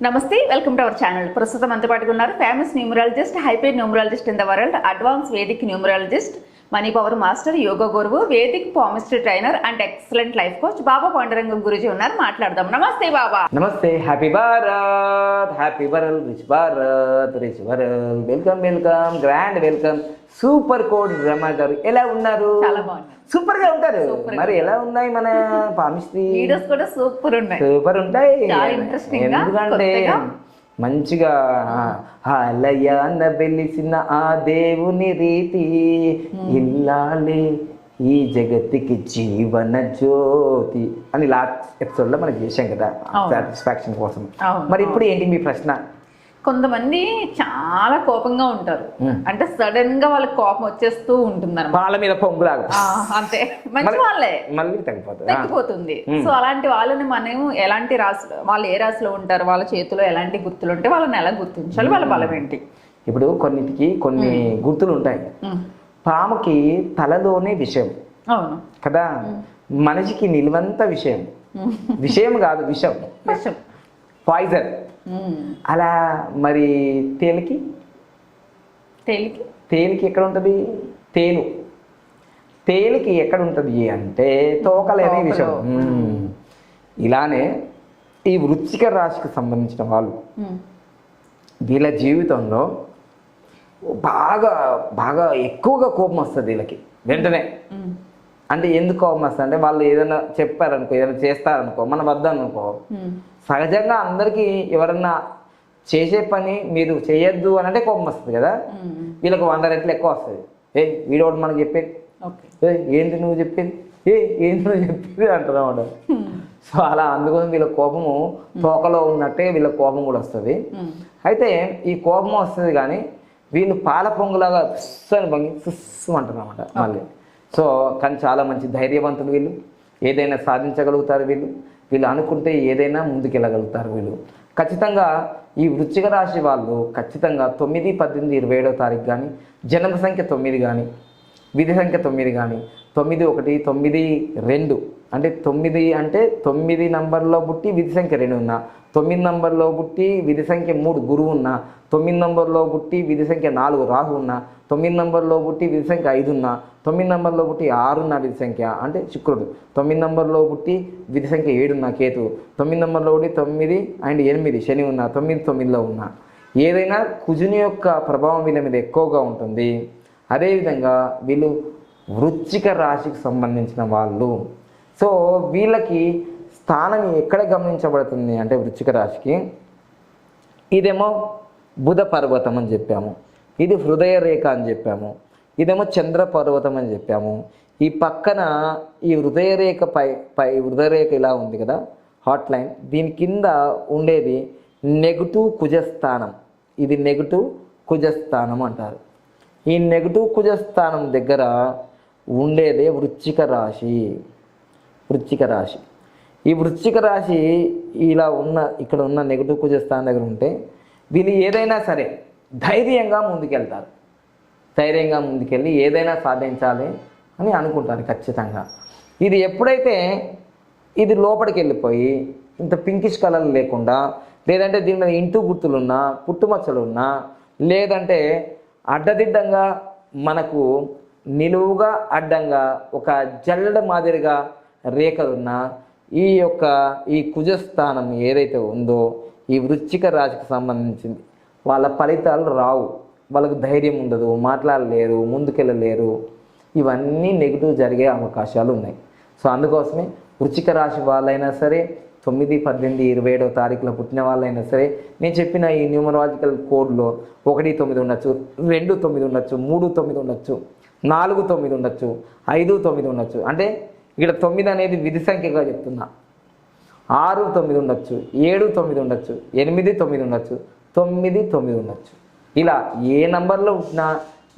నమస్తే welcome to our channel. ప్రస్తుతం అంత పాటుగా ఉన్నారు famous numerologist hyper numerologist in the world advance Vedic numerologist money power master yoga గురువు Vedic palmistry trainer and excellent life coach Baba Pandarangam Guruji ఉన్నారు. మాట్లాడదాం. Namaste Baba. Namaste. Happy Bharat happy world rich Bharat rich world welcome welcome grand welcome super code Rama garu ఎలా ఉన్నారు? చాలా బాగున్నారు. సూపర్గా ఉంటారు మరి ఎలా ఉన్నాయి మన పామిస్త్రీ వీడియోస్ కూడా సూపర్ ఉన్నాయి. సూపర్ ఉంటాయి. ఎందుకంటే. మంచిగా అన్న వెలిసిన ఆ దేవుని రీతి. ఇల్లాలే ఈ జగత్తుకి జీవన జ్యోతి అని లాస్ట్ ఎపిసోడ్లో మనం చేశాం కదా. సాటిస్ఫాక్షన్ కోసం. మరి ఇప్పుడు ఏంటి మీ ప్రశ్న? కొంతమంది చాలా కోపంగా ఉంటారు. అంటే సడన్గా వాళ్ళకి కోపం వచ్చేస్తూ ఉంటుంది వాళ్ళ మీద పొంగులాగా. అంతే. మంచి వాళ్ళే. మళ్ళీ తగ్గిపోతుంది. తగ్గిపోతుంది. సో అలాంటి వాళ్ళని మనం ఎలాంటి రాశిలో వాళ్ళు ఏ రాశిలో ఉంటారు వాళ్ళ చేతిలో ఎలాంటి గుర్తులు ఉంటే వాళ్ళని ఎలా గుర్తించాలి వాళ్ళ బలం ఏంటి ఇప్పుడు కొన్నిటికి కొన్ని గుర్తులు ఉంటాయి పాముకి తలలోనే విషయం. అవును. కదా? మనిషికి నిల్వంత విషయం. విషయం కాదు విషం. విషం. పాయిజన్ అలా మరి తేలికి? తేలికి? తేలికి ఎక్కడ ఉంటుంది? తేలు. తేలికి ఎక్కడ ఉంటుంది అంటే తోకలేని విషయం. ఇలానే ఈ వృచ్చిక రాశికి సంబంధించిన వాళ్ళు వీళ్ళ జీవితంలో బాగా బాగా ఎక్కువగా కోపం వస్తుంది వీళ్ళకి. వెంటనే. అంటే ఎందుకు కోపం వస్తుంది? అంటే వాళ్ళు ఏదైనా చెప్పారనుకో ఏదైనా చేస్తారనుకో మన వద్ద అనుకో ఉమ్, సహజంగా అందరికీ ఎవరన్నా చేసే పని మీరు చేయొద్దు అని అంటే కోపం వస్తుంది కదా. వీళ్ళకి వంద రెట్లు ఎక్కువ వస్తుంది ఏ వీడోడు మనకు చెప్పేది. ఓకే. ఏ ఏంటి నువ్వు చెప్పేది? ఏ ఏంటి నువ్వు చెప్పేది? అంటున్నాడు సో అలా అందుకోసం వీళ్ళ కోపము తోకలో ఉన్నట్టే వీళ్ళ కోపం కూడా వస్తుంది. అయితే ఈ కోపం వస్తుంది కానీ వీళ్ళు పాల పొంగులాగా సుస్సు అని పొంగి సుస్సు అంటారన్నమాట మళ్ళీ. సో కానీ చాలా మంచి ధైర్యవంతులు వీళ్ళు. ఏదైనా సాధించగలుగుతారు వీళ్ళు. వీళ్ళు అనుకుంటే ఏదైనా ముందుకెళ్ళగలుగుతారు వీళ్ళు. ఖచ్చితంగా ఈ వృశ్చిక రాశి వాళ్ళు ఖచ్చితంగా తొమ్మిది పద్దెనిమిది ఇరవై ఏడో తారీఖు కానీ జన్మ సంఖ్య తొమ్మిది కానీ విధి సంఖ్య తొమ్మిది కానీ తొమ్మిది ఒకటి తొమ్మిది రెండు అంటే తొమ్మిది అంటే తొమ్మిది నంబర్లో పుట్టి విధి సంఖ్య రెండు ఉన్నా. తొమ్మిది నంబర్లో పుట్టి విధి సంఖ్య మూడు గురువు ఉన్నా. తొమ్మిది నంబర్లో పుట్టి విధి సంఖ్య నాలుగు రాహు ఉన్నా. తొమ్మిది నంబర్లో పుట్టి విధి సంఖ్య ఐదు ఉన్నా. తొమ్మిది నంబర్లో పుట్టి ఆరున్న విధి సంఖ్య అంటే శుక్రుడు. తొమ్మిది నంబర్లో పుట్టి విధి సంఖ్య ఏడున్న కేతు. తొమ్మిది నంబర్లో పుట్టి తొమ్మిది అండ్ ఎనిమిది శని ఉన్నా. తొమ్మిది తొమ్మిదిలో ఉన్నా. ఏదైనా కుజుని యొక్క ప్రభావం వీళ్ళ మీద ఎక్కువగా ఉంటుంది. అదేవిధంగా వీళ్ళు వృచ్చిక రాశికి సంబంధించిన వాళ్ళు. సో వీళ్ళకి స్థానం ఎక్కడ గమనించబడుతుంది అంటే వృచ్చిక రాశికి? ఇదేమో బుధ పర్వతం అని చెప్పాము. ఇది హృదయ రేఖ అని చెప్పాము. ఇదేమో చంద్ర పర్వతం అని చెప్పాము. ఈ పక్కన ఈ హృదయ రేఖ పై పై హృదయ రేఖ ఇలా ఉంది కదా హాట్ లైన్. దీని కింద ఉండేది నెగటివ్ కుజస్థానం. ఇది నెగటివ్ కుజస్థానం అంటారు. ఈ నెగటివ్ కుజస్థానం దగ్గర ఉండేదే వృచ్చిక రాశి. వృశ్చిక రాశి. ఈ వృశ్చిక రాశి ఇలా ఉన్న ఇక్కడ ఉన్న నెగటివ్ కుజస్థానం దగ్గర ఉంటే వీళ్ళు ఏదైనా సరే ధైర్యంగా ముందుకెళ్తారు. ధైర్యంగా ముందుకెళ్ళి ఏదైనా సాధించాలి అని అనుకుంటారు ఖచ్చితంగా. ఇది ఎప్పుడైతే ఇది లోపలికి వెళ్ళిపోయి ఇంత పింకిష్ కలర్ లేకుండా లేదంటే దీని మీద ఇంటు గుర్తులున్నా పుట్టుమచ్చలున్నా లేదంటే అడ్డదిడ్డంగా మనకు నిలువుగా అడ్డంగా ఒక జల్లెడ మాదిరిగా రేఖలున్న ఈ యొక్క ఈ కుజస్థానం ఏదైతే ఉందో ఈ వృశ్చిక రాశికి సంబంధించింది వాళ్ళ ఫలితాలు రావు. వాళ్ళకు ధైర్యం ఉండదు మాట్లాడలేరు ముందుకెళ్ళలేరు. ఇవన్నీ నెగిటివ్ జరిగే అవకాశాలు ఉన్నాయి. సో అందుకోసమే వృచ్చిక రాశి వాళ్ళైనా సరే తొమ్మిది పద్దెనిమిది ఇరవై ఏడవ తారీఖులో పుట్టిన వాళ్ళైనా సరే నేను చెప్పిన ఈ న్యూమరాలజికల్ కోడ్లో ఒకటి తొమ్మిది ఉండొచ్చు రెండు తొమ్మిది ఉండొచ్చు మూడు తొమ్మిది ఉండొచ్చు నాలుగు తొమ్మిది ఉండొచ్చు ఐదు తొమ్మిది ఉండొచ్చు. అంటే ఇక్కడ తొమ్మిది అనేది విధి సంఖ్యగా చెప్తున్నా. ఆరు తొమ్మిది ఉండొచ్చు ఏడు తొమ్మిది ఉండొచ్చు ఎనిమిది తొమ్మిది ఉండొచ్చు తొమ్మిది తొమ్మిది ఉండొచ్చు. ఇలా ఏ నంబర్లో ఉంటున్నా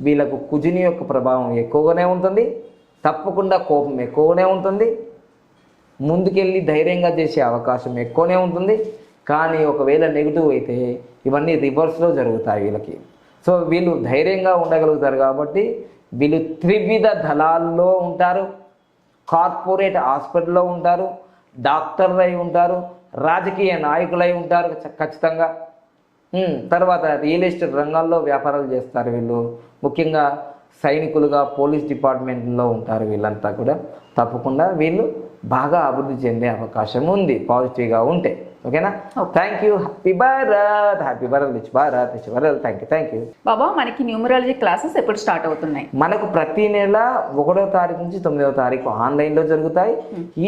వీళ్ళకు కుజుని యొక్క ప్రభావం ఎక్కువగానే ఉంటుంది తప్పకుండా కోపం ఎక్కువగానే ఉంటుంది ముందుకెళ్ళి ధైర్యంగా చేసే అవకాశం ఎక్కువనే ఉంటుంది. కానీ ఒకవేళ నెగిటివ్ అయితే ఇవన్నీ రివర్స్లో జరుగుతాయి వీళ్ళకి. సో వీళ్ళు ధైర్యంగా ఉండగలుగుతారు కాబట్టి వీళ్ళు త్రివిధ దళాల్లో ఉంటారు. కార్పొరేట్ హాస్పిటల్లో ఉంటారు డాక్టర్లై అయి ఉంటారు రాజకీయ నాయకులై ఉంటారు ఖచ్చితంగా. తర్వాత రియల్ ఎస్టేట్ రంగాల్లో వ్యాపారాలు చేస్తారు వీళ్ళు. ముఖ్యంగా సైనికులుగా పోలీస్ డిపార్ట్మెంట్లో ఉంటారు వీళ్ళంతా కూడా. తప్పకుండా వీళ్ళు బాగా అభివృద్ధి చెందే అవకాశం ఉంది పాజిటివ్గా ఉంటే. ఓకేనా? Thank you happy Bharat happy Bharat rich Bharat rich Bharat thank you thank you Baba మనకి న్యూమరాలజీ క్లాసెస్ ఎప్పుడు స్టార్ట్ అవుతున్నాయి? మనకు ప్రతి నెల ఒకటో తారీఖు నుంచి తొమ్మిదవ తారీఖు ఆన్లైన్లో జరుగుతాయి.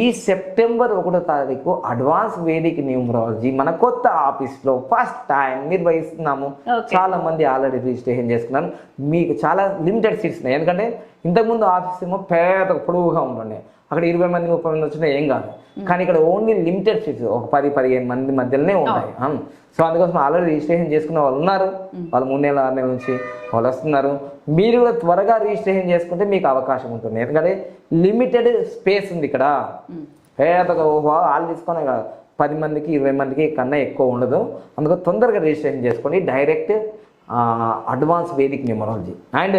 ఈ సెప్టెంబర్ ఒకటో తారీఖు అడ్వాన్స్ వేదిక న్యూమరాలజీ మన కొత్త ఆఫీస్లో ఫస్ట్ టైం నిర్వహిస్తున్నాము. చాలా మంది ఆల్రెడీ రిజిస్ట్రేషన్ చేసుకున్నారు. మీకు చాలా లిమిటెడ్ సీట్స్ ఉన్నాయి. ఎందుకంటే ఇంతకుముందు ఆఫీస్ ఏమో పేద పొడవుగా ఉంటుండే. అక్కడ ఇరవై మంది ముప్పై మంది వచ్చినా ఏం కాదు. కానీ ఇక్కడ ఓన్లీ లిమిటెడ్ సీట్స్ ఒక పది పదిహేను మంది మధ్యలోనే ఉంటాయి. సో అందుకోసం ఆల్రెడీ రిజిస్ట్రేషన్ చేసుకున్న వాళ్ళు ఉన్నారు. వాళ్ళు మూడు నెలల ఆరు నెలల నుంచి వాళ్ళు వస్తున్నారు. మీరు కూడా త్వరగా రిజిస్ట్రేషన్ చేసుకుంటే మీకు అవకాశం ఉంటుంది. ఎందుకంటే లిమిటెడ్ స్పేస్ ఉంది ఇక్కడ. ఓహో వాళ్ళు తీసుకొని ఇక పది మందికి ఇరవై మందికి కన్నా ఎక్కువ ఉండదు. అందుకు తొందరగా రిజిస్ట్రేషన్ చేసుకోండి. Direct advance Vedic numerology and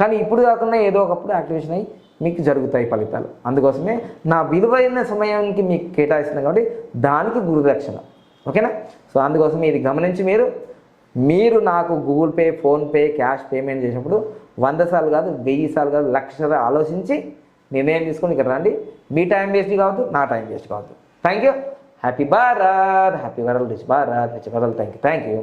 కానీ ఇప్పుడు కాకుండా ఏదో ఒకప్పుడు యాక్టివేషన్ అయ్యి మీకు జరుగుతాయి ఫలితాలు. అందుకోసమే నా విలువైన సమయానికి మీకు కేటాయిస్తున్నాను కాబట్టి దానికి గురుదక్షిణ. ఓకేనా? సో అందుకోసం ఇది గమనించి మీరు మీరు నాకు Google Pay PhonePe cash payment చేసినప్పుడు వంద సార్లు కాదు వెయ్యి సార్లు కాదు లక్ష సార్లు ఆలోచించి నిర్ణయం తీసుకొని ఇక్కడ రండి. మీ టైం వేస్ట్ కావద్దు నా టైం వేస్ట్ కావద్దు. Thank you happy Bharat happy world rich Bharat rich world thank you thank you